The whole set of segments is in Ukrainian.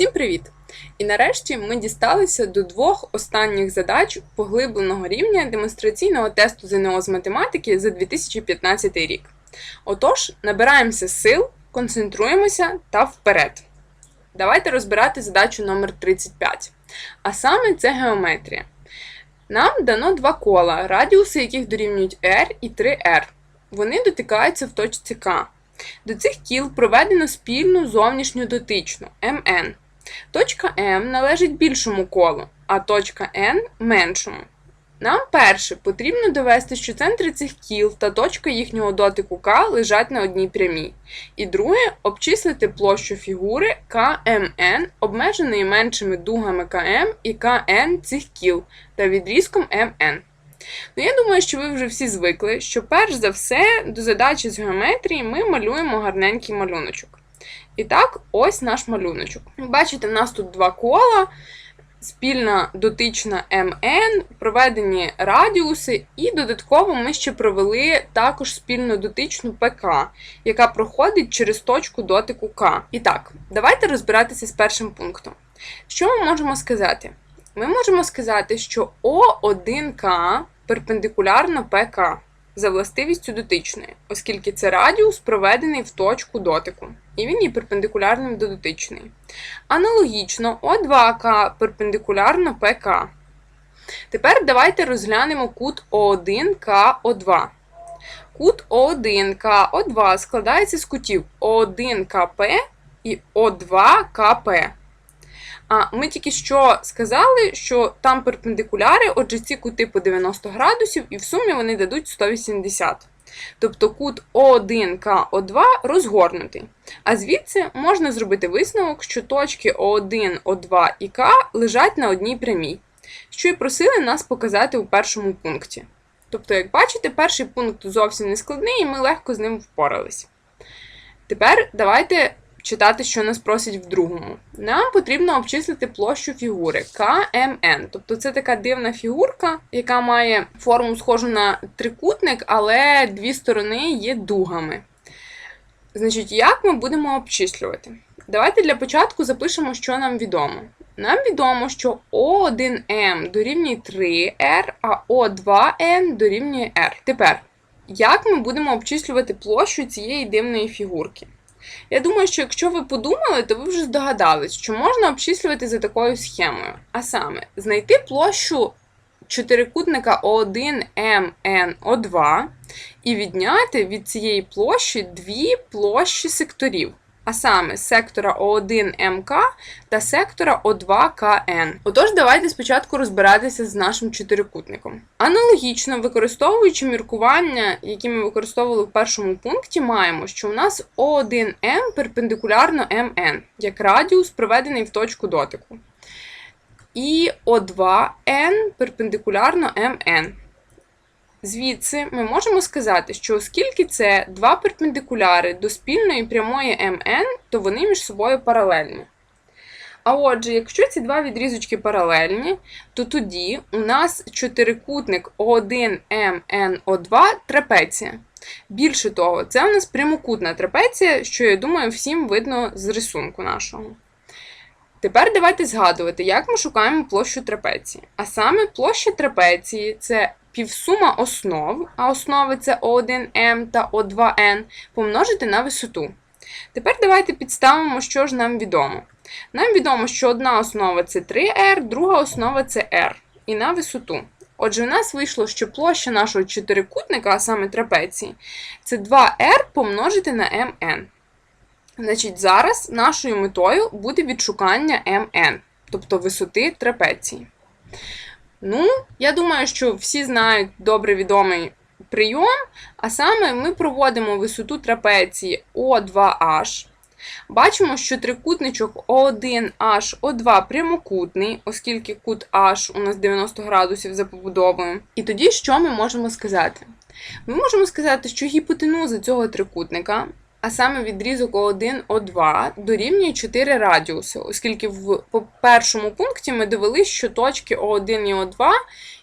Всім привіт! І нарешті ми дісталися до двох останніх задач поглибленого рівня демонстраційного тесту ЗНО з математики за 2015 рік. Отож, набираємося сил, концентруємося та вперед. Давайте розбирати задачу номер 35. А саме це геометрія. Нам дано два кола, радіуси яких дорівнюють r і 3r. Вони дотикаються в точці К. До цих кіл проведено спільну зовнішню дотичну МН. Точка М належить більшому колу, а точка N меншому. Нам перше потрібно довести, що центри цих кіл та точка їхнього дотику К лежать на одній прямій. І друге обчислити площу фігури КМН, обмеженої меншими дугами КМ і КН цих кіл та відрізком МН. Ну, я думаю, що ви вже всі звикли, що перш за все до задачі з геометрії ми малюємо гарненький малюночок. І так, ось наш малюночок. Бачите, в нас тут два кола, спільна дотична МН, проведені радіуси, і додатково ми ще провели також спільну дотичну ПК, яка проходить через точку дотику К. І так, давайте розбиратися з першим пунктом. Що ми можемо сказати? Ми можемо сказати, що О1К перпендикулярно ПК за властивістю дотичної, оскільки це радіус проведений в точку дотику, і він є перпендикулярним до дотичної. Аналогічно, О2К перпендикулярно ПК. Тепер давайте розглянемо кут О1КО2. Кут О1КО2 складається з кутів О1КП і О2КП. А ми тільки що сказали, що там перпендикуляри, отже, ці кути по 90 градусів, і в сумі вони дадуть 180. Тобто кут О1К2 розгорнутий. А звідси можна зробити висновок, що точки О1, О2 і К лежать на одній прямій, що і просили нас показати у першому пункті. Тобто, як бачите, перший пункт зовсім не складний, і ми легко з ним впорались. Тепер давайте читати, що нас просять в другому. Нам потрібно обчислити площу фігури КМН. Тобто це така дивна фігурка, яка має форму схожу на трикутник, але дві сторони є дугами. Значить, як ми будемо обчислювати? Давайте для початку запишемо, що нам відомо. Нам відомо, що О1М дорівнює 3R, а О2N дорівнює R. Тепер, як ми будемо обчислювати площу цієї дивної фігурки? Я думаю, що якщо ви подумали, то ви вже здогадались, що можна обчислювати за такою схемою. А саме, знайти площу чотирикутника О1 МНО2 і відняти від цієї площі дві площі секторів а саме сектора О1МК та сектора О2КН. Отож, давайте спочатку розбиратися з нашим чотирикутником. Аналогічно, використовуючи міркування, які ми використовували в першому пункті, маємо, що у нас О1М перпендикулярно МН, як радіус, проведений в точку дотику. І О2N перпендикулярно МН. Звідси ми можемо сказати, що оскільки це два перпендикуляри до спільної прямої МН, то вони між собою паралельні. А отже, якщо ці два відрізочки паралельні, то тоді у нас чотирикутник О1МНО2 трапеція. Більше того, це у нас прямокутна трапеція, що, я думаю, всім видно з рисунку нашого. Тепер давайте згадувати, як ми шукаємо площу трапеції. А саме площа трапеції це півсума основ, а основи це О1М та О2Н, помножити на висоту. Тепер давайте підставимо, що ж нам відомо. Нам відомо, що одна основа це 3R, друга основа це R. І на висоту. Отже, у нас вийшло, що площа нашого чотирикутника, а саме трапеції, це 2R помножити на mn. Значить, зараз нашою метою буде відшукання mn, тобто висоти трапеції. Ну, я думаю, що всі знають добре відомий прийом, а саме ми проводимо висоту трапеції О2H. Бачимо, що трикутничок О1H, О2 прямокутний, оскільки кут H у нас 90 градусів за побудовою. І тоді що ми можемо сказати? Ми можемо сказати, що гіпотенуза цього трикутника а саме відрізок О1, О2 дорівнює 4 радіуси, оскільки в по першому пункті ми довели, що точки О1 і О2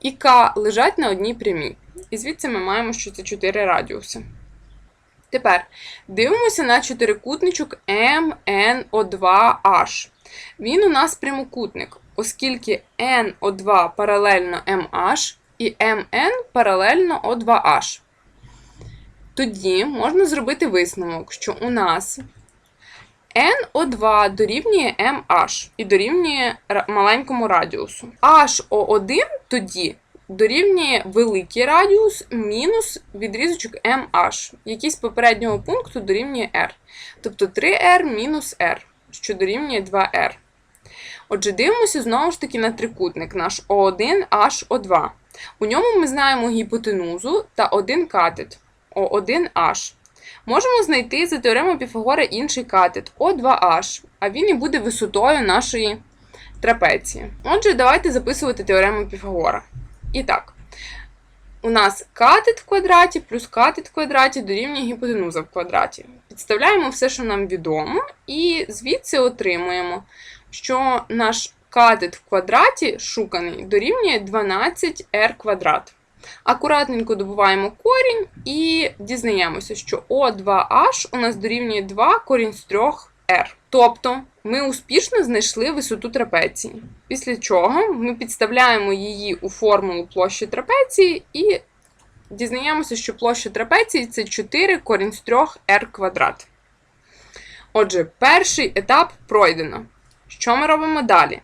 і К лежать на одній прямій. І звідси ми маємо, що це 4 радіуси. Тепер дивимося на чотирикутничок МНО2H. Він у нас прямокутник, оскільки NO2 паралельно MH і MN паралельно O2H. Тоді можна зробити висновок, що у нас NO2 дорівнює MH і дорівнює маленькому радіусу. HO1 тоді дорівнює великий радіус мінус відрізочок MH, який з попереднього пункту дорівнює R. Тобто 3R мінус R, що дорівнює 2R. Отже, дивимося знову ж таки на трикутник наш O1, HO2. У ньому ми знаємо гіпотенузу та один катет O1H. Можемо знайти за теоремою Піфагора інший катет O2H, а він і буде висотою нашої трапеції. Отже, давайте записувати теорему Піфагора. І так, у нас катет в квадраті плюс катет в квадраті дорівнює гіпотенуза в квадраті. Підставляємо все, що нам відомо, і звідси отримуємо, що наш катет в квадраті шуканий дорівнює 12r квадрат. Акуратненько добуваємо корінь і дізнаємося, що O2H у нас дорівнює 2 корінь з 3R. Тобто ми успішно знайшли висоту трапеції. Після чого ми підставляємо її у формулу площі трапеції і дізнаємося, що площа трапеції це 4 корінь з 3R квадрат. Отже, перший етап пройдено. Що ми робимо далі?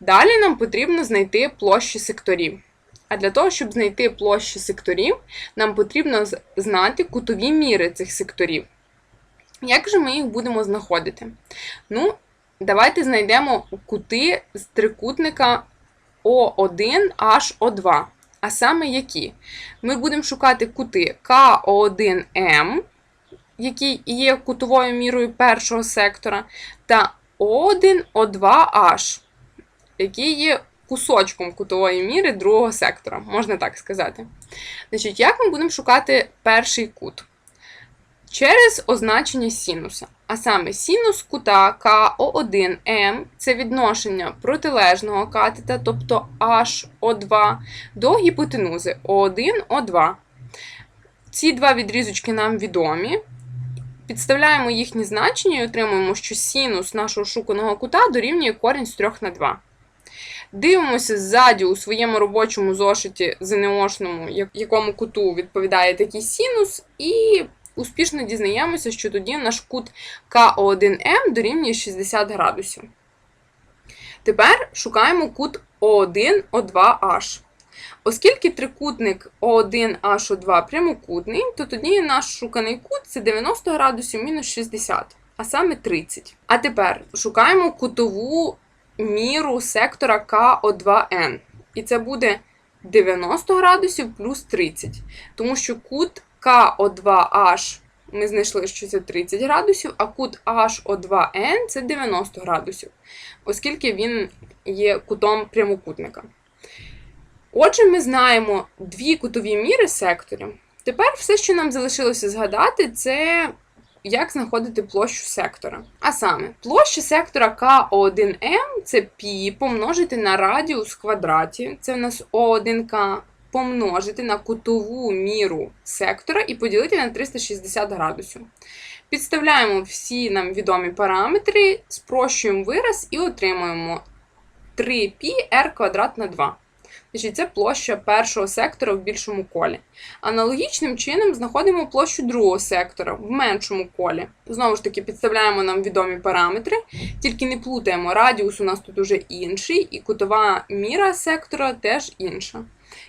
Далі нам потрібно знайти площі секторів. А для того, щоб знайти площі секторів, нам потрібно знати кутові міри цих секторів. Як же ми їх будемо знаходити? Ну, давайте знайдемо кути з трикутника О1H2. А саме які? Ми будемо шукати кути К1М, який є кутовою мірою першого сектора, та O1O2H, який є кусочком кутової міри другого сектора, можна так сказати. Значить, як ми будемо шукати перший кут? Через означення синуса. А саме синус кута КО1М це відношення протилежного катета, тобто HO2, до гіпотенузи O1, O2. Ці два відрізочки нам відомі. Підставляємо їхні значення і отримуємо, що синус нашого шуканого кута дорівнює корінь з 3 на 2. Дивимося ззаді у своєму робочому зошиті ЗНОшному, якому куту відповідає такий синус, і успішно дізнаємося, що тоді наш кут К1М дорівнює 60 градусів. Тепер шукаємо кут О1, О2H. Оскільки трикутник О1H2 прямокутний, то тоді наш шуканий кут це 90 градусів мінус 60, а саме 30. А тепер шукаємо кутову міру сектора КО2N. І це буде 90 градусів плюс 30. Тому що кут КО2H ми знайшли, що це 30 градусів, а кут HO2N це 90 градусів, оскільки він є кутом прямокутника. Отже, ми знаємо дві кутові міри секторів. Тепер все, що нам залишилося згадати, це як знаходити площу сектора. А саме, площа сектора К1М це π помножити на радіус в квадраті, це в нас О1К, помножити на кутову міру сектора і поділити на 360 градусів. Підставляємо всі нам відомі параметри, спрощуємо вираз і отримуємо 3πr квадрат на 2. Значить, це площа першого сектора в більшому колі. Аналогічним чином знаходимо площу другого сектора в меншому колі. Знову ж таки, підставляємо нам відомі параметри, тільки не плутаємо, радіус у нас тут уже інший, і кутова міра сектора теж інша.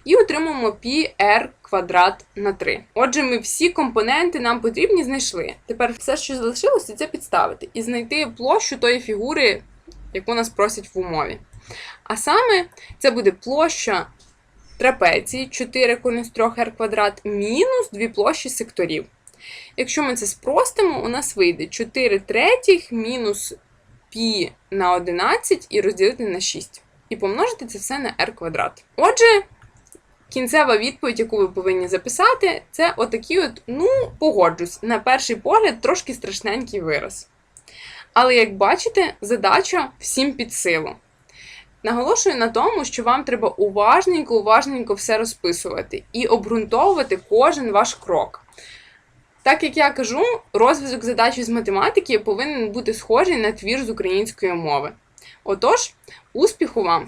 І отримуємо πr квадрат на 3. Отже, ми всі компоненти нам потрібні знайшли. Тепер все, що залишилося, це підставити і знайти площу тої фігури, яку нас просять в умові. А саме це буде площа трапеції 4 корінь з 3r квадрат мінус дві площі секторів. Якщо ми це спростимо, у нас вийде 4 третіх мінус π на 11 і розділити на 6. І помножити це все на r квадрат. Отже, кінцева відповідь, яку ви повинні записати, це отакий от, ну, погоджусь, на перший погляд, трошки страшненький вираз. Але як бачите, задача всім під силу. Наголошую на тому, що вам треба уважненько, уважненько все розписувати і обґрунтовувати кожен ваш крок. Так як я кажу, розв'язок задачі з математики повинен бути схожий на твір з української мови. Отож, успіху вам!